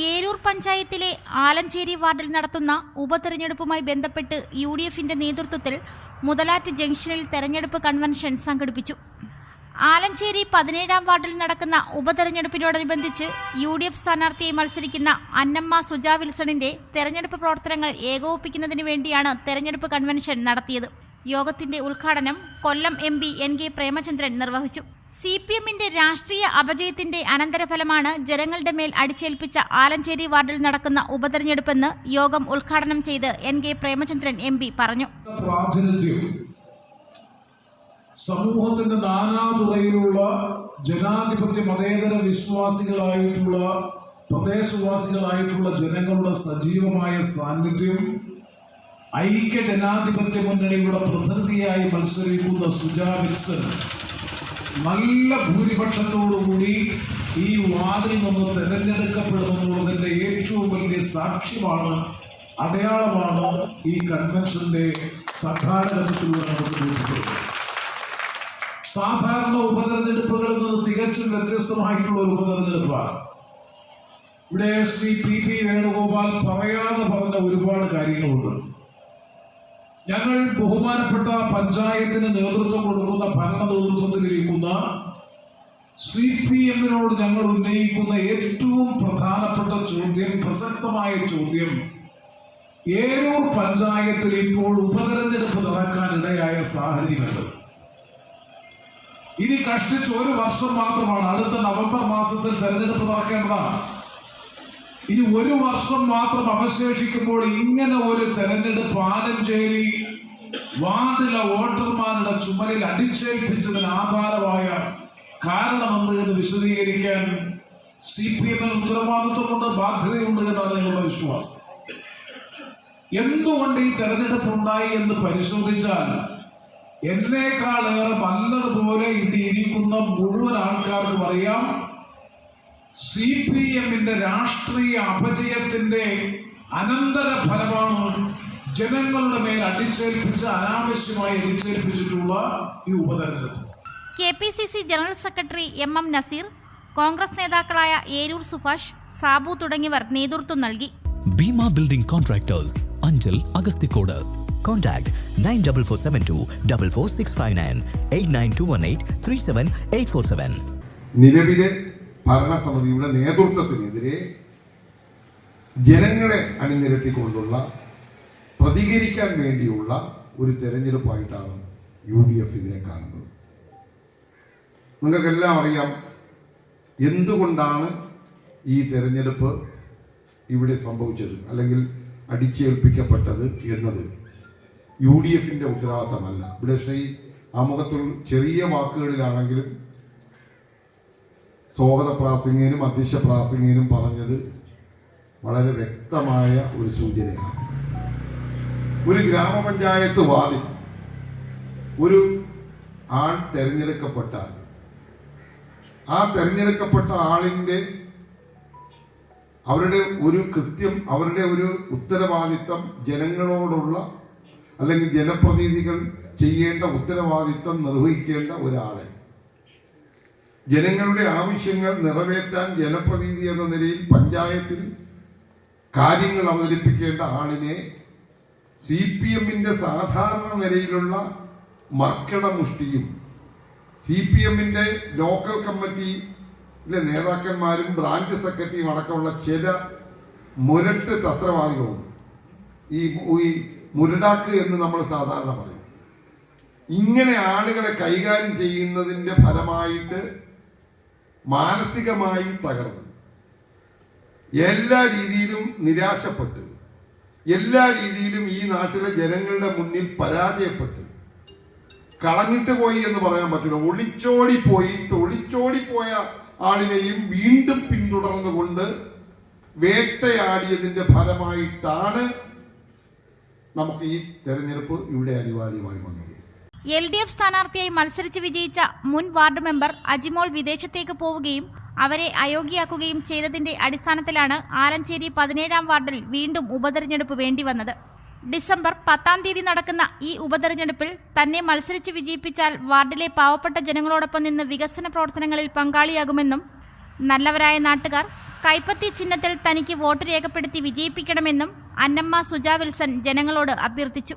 ഏരൂർ പഞ്ചായത്തിലെ ആലഞ്ചേരി വാർഡിൽ നടത്തുന്ന ഉപതെരഞ്ഞെടുപ്പുമായി ബന്ധപ്പെട്ട് യു ഡി എഫിന്റെ നേതൃത്വത്തിൽ മുതലാറ്റ് ജംഗ്ഷനിൽ തെരഞ്ഞെടുപ്പ് കൺവെൻഷൻ സംഘടിപ്പിച്ചു. ആലഞ്ചേരി പതിനേഴാം വാർഡിൽ നടക്കുന്ന ഉപതെരഞ്ഞെടുപ്പിനോടനുബന്ധിച്ച് യു ഡി എഫ് സ്ഥാനാർത്ഥിയെ മത്സരിക്കുന്ന അന്നമ്മ സുജാ വിൽസണിന്റെ തെരഞ്ഞെടുപ്പ് പ്രവർത്തനങ്ങൾ ഏകോപിപ്പിക്കുന്നതിന് വേണ്ടിയാണ് തെരഞ്ഞെടുപ്പ് കൺവെൻഷൻ നടത്തിയത്. യോഗത്തിന്റെ ഉദ്ഘാടനം Kollam M P N K Premachandran നിർവഹിച്ചു. സി പി എമ്മിന്റെ രാഷ്ട്രീയ അപജയത്തിന്റെ അനന്തരഫലമാണ് ജനങ്ങളുടെ മേൽ അടിച്ചേൽപ്പിച്ച ആലഞ്ചേരി വാർഡിൽ നടക്കുന്ന ഉപതെരഞ്ഞെടുപ്പെന്ന് യോഗം ഉദ്ഘാടനം ചെയ്ത് N K Premachandran M P പറഞ്ഞു. സമൂഹത്തിന്റെ നാനാതുറയിലുള്ള ജനാധിപത്യ മതേതര വിശ്വാസികളായിട്ടുള്ള പ്രദേശവാസികളായിട്ടുള്ള ജനങ്ങളുടെ സജീവമായ സാന്നിധ്യം ഐക്യ ജനാധിപത്യ മുന്നണിയുടെ പ്രതിനിധിയായി മത്സരിക്കുന്ന സുജാ വിൽസൺ നല്ല ഭൂരിപക്ഷത്തോടുകൂടി ഈ വാർഡിൽ നിന്ന് തെരഞ്ഞെടുക്കപ്പെടുമെന്നുള്ളതിന്റെ ഏറ്റവും വലിയ സാക്ഷ്യമാണ് അടയാളമാണ് ഈ കൺവെൻഷന്റെ ലഭിക്കുന്നത് സാധാരണ ഉപതെരഞ്ഞെടുപ്പുകളിൽ നിന്ന് തികച്ചും വ്യത്യസ്തമായിട്ടുള്ള ഒരു ഉപതെരഞ്ഞെടുപ്പാണ്. ഇവിടെ ശ്രീ പി പി വേണുഗോപാൽ പറയാതെ പറഞ്ഞ ഒരുപാട് കാര്യങ്ങളുണ്ട്. ഞങ്ങൾ ബഹുമാനപ്പെട്ട പഞ്ചായത്തിന് നേതൃത്വം കൊടുക്കുന്ന ഭരണ നേതൃത്വത്തിലിരിക്കുന്ന സി പി എമ്മിനോട് ഞങ്ങൾ ഉന്നയിക്കുന്ന ഏറ്റവും പ്രധാനപ്പെട്ട ചോദ്യം പ്രസക്തമായ ചോദ്യം ഏരൂർ പഞ്ചായത്തിൽ ഇപ്പോൾ ഉപതെരഞ്ഞെടുപ്പ് നടക്കാനിടയായ സാഹചര്യമുണ്ട്. ഇനി കഷ്ടിച്ച് ഒരു വർഷം മാത്രമാണ് അടുത്ത നവംബർ മാസത്തിൽ തെരഞ്ഞെടുപ്പ് നടക്കേണ്ടതാണ്. ഇനി ഒരു വർഷം മാത്രം അവശേഷിക്കുമ്പോൾ ഇങ്ങനെ ഒരു തെരഞ്ഞെടുപ്പ് ആലഞ്ചേരി വാർഡിലെ വോട്ടർമാരുടെ ചുമലിൽ അടിച്ചേൽപ്പിച്ചതിന് ആധാരമായ കാരണമെന്ന് എന്ന് വിശദീകരിക്കാൻ സി പി എമ്മിന് ഉത്തരവാദിത്വമുണ്ട് ബാധ്യതയുണ്ട് എന്നാണ് ഞങ്ങളുടെ വിശ്വാസം. എന്തുകൊണ്ട് ഈ തെരഞ്ഞെടുപ്പ് ഉണ്ടായി എന്ന് പരിശോധിച്ചാൽ എന്നേക്കാളേറെ നല്ലതുപോലെ ഇവിടെ ഇരിക്കുന്ന മുഴുവൻ ആൾക്കാർക്കും അറിയാം. സി പി എമ്മിന്റെ രാഷ്ട്രീയ അപജയത്തിന്റെ അനന്തര ഫലമാണ് ജനങ്ങളുടെ മേൽ അടിച്ചേൽപ്പിച്ച് അനാവശ്യമായി അടിച്ചേൽപ്പിച്ചിട്ടുള്ള ഈ ഉപതെരഞ്ഞെടുപ്പ്. K P C C general secretary M M Nazeer Congress നേതാക്കളായ ഏരൂർ സുഭാഷ് സാബു തുടങ്ങിയവർ നേതൃത്വം നൽകി. Bhima building contractors Anchal Agasthikode. Contact nine double four seven two double four six five nine eight nine two one eight three seven eight four seven. നിലവിലെ ഭരണസമിതിയുടെ നേതൃത്വത്തിനെതിരെ ജനങ്ങളെ അണിനിരത്തിക്കൊണ്ടുള്ള പ്രതികരിക്കാൻ വേണ്ടിയുള്ള ഒരു തെരഞ്ഞെടുപ്പായിട്ടാണ് യു ഡി എഫ് ഇതിനെ കാണുന്നത്. നിങ്ങൾക്കെല്ലാം അറിയാം എന്തുകൊണ്ടാണ് ഈ തെരഞ്ഞെടുപ്പ് ഇവിടെ സംഭവിച്ചത് അല്ലെങ്കിൽ അടിച്ചേൽപ്പിക്കപ്പെട്ടത് എന്നത് യു ഡി എഫിന്റെ ഉത്തരവാദിത്തമല്ല. ഇവിടെ ശ്രീ ആമുഖത്തുള്ള ചെറിയ വാക്കുകളിലാണെങ്കിലും സ്വാഗത പ്രാസംഗികനും അധ്യക്ഷ പ്രാസംഗികനും പറഞ്ഞത് വളരെ വ്യക്തമായ ഒരു സൂചനയാണ്. ഒരു ഗ്രാമപഞ്ചായത്ത് വാർഡിൽ ഒരു ആൾ തെരഞ്ഞെടുക്കപ്പെട്ടാൽ ആ തെരഞ്ഞെടുക്കപ്പെട്ട ആളിന്റെ അവരുടെ ഒരു കൃത്യം അവരുടെ ഒരു ഉത്തരവാദിത്തം ജനങ്ങളോടുള്ള അല്ലെങ്കിൽ ജനപ്രതിനിധികൾ ചെയ്യേണ്ട ഉത്തരവാദിത്തം നിർവഹിക്കേണ്ട ഒരാളെ ജനങ്ങളുടെ ആവശ്യങ്ങൾ നിറവേറ്റാൻ ജനപ്രതിനിധി എന്ന നിലയിൽ പഞ്ചായത്തിൽ കാര്യങ്ങൾ അവതരിപ്പിക്കേണ്ട ആളിനെ സി പി എമ്മിന്റെ സാധാരണ നിലയിലുള്ള മർക്കട മുഷ്ടിയും സി പി എമ്മിന്റെ ലോക്കൽ കമ്മിറ്റിയിലെ നേതാക്കന്മാരും ബ്രാഞ്ച് സെക്രട്ടറിയും അടക്കമുള്ള ചില മുരട്ട് തത്രവാദികളും ഈ ഈ മുരടാക്ക് എന്ന് നമ്മൾ സാധാരണ പറയും. ഇങ്ങനെ ആളുകളെ കൈകാര്യം ചെയ്യുന്നതിന്റെ ഫലമായിട്ട് മാനസികമായി തകർന്നു. എല്ലാ രീതിയിലും നിരാശപ്പെട്ടു. എല്ലാ രീതിയിലും ഈ നാട്ടിലെ ജനങ്ങളുടെ മുന്നിൽ പരാജയപ്പെട്ടു. കളഞ്ഞിട്ട് പോയി എന്ന് പറയാൻ പറ്റില്ല. ഒളിച്ചോടി പോയിട്ട് ഒളിച്ചോടിപ്പോയ ആളിനെയും വീണ്ടും പിന്തുടർന്നുകൊണ്ട് വേട്ടയാടിയതിന്റെ ഫലമായിട്ടാണ് നമുക്ക് ഈ തെരഞ്ഞെടുപ്പ് ഇവിടെ അനിവാര്യമായി വന്നത്. എൽ ഡി എഫ് സ്ഥാനാർത്ഥിയായി മത്സരിച്ച് വിജയിച്ച മുൻ വാർഡ് മെമ്പർ അജിമോൾ വിദേശത്തേക്ക് പോവുകയും അവരെ അയോഗ്യയാക്കുകയും ചെയ്തതിന്റെ അടിസ്ഥാനത്തിലാണ് ആലഞ്ചേരി പതിനേഴാം വാർഡിൽ വീണ്ടും ഉപതെരഞ്ഞെടുപ്പ് വേണ്ടിവന്നത്. ഡിസംബർ പത്താം തീയതി നടക്കുന്ന ഈ ഉപതെരഞ്ഞെടുപ്പിൽ തന്നെ മത്സരിച്ച് വിജയിപ്പിച്ചാൽ വാർഡിലെ പാവപ്പെട്ട ജനങ്ങളോടൊപ്പം നിന്ന് വികസന പ്രവർത്തനങ്ങളിൽ പങ്കാളിയാകുമെന്നും നല്ലവരായ നാട്ടുകാർ കൈപ്പത്തി ചിഹ്നത്തിൽ തനിക്ക് വോട്ട് രേഖപ്പെടുത്തി വിജയിപ്പിക്കണമെന്നും അന്നമ്മ സുജാ വിൽസൺ ജനങ്ങളോട് അഭ്യർത്ഥിച്ചു.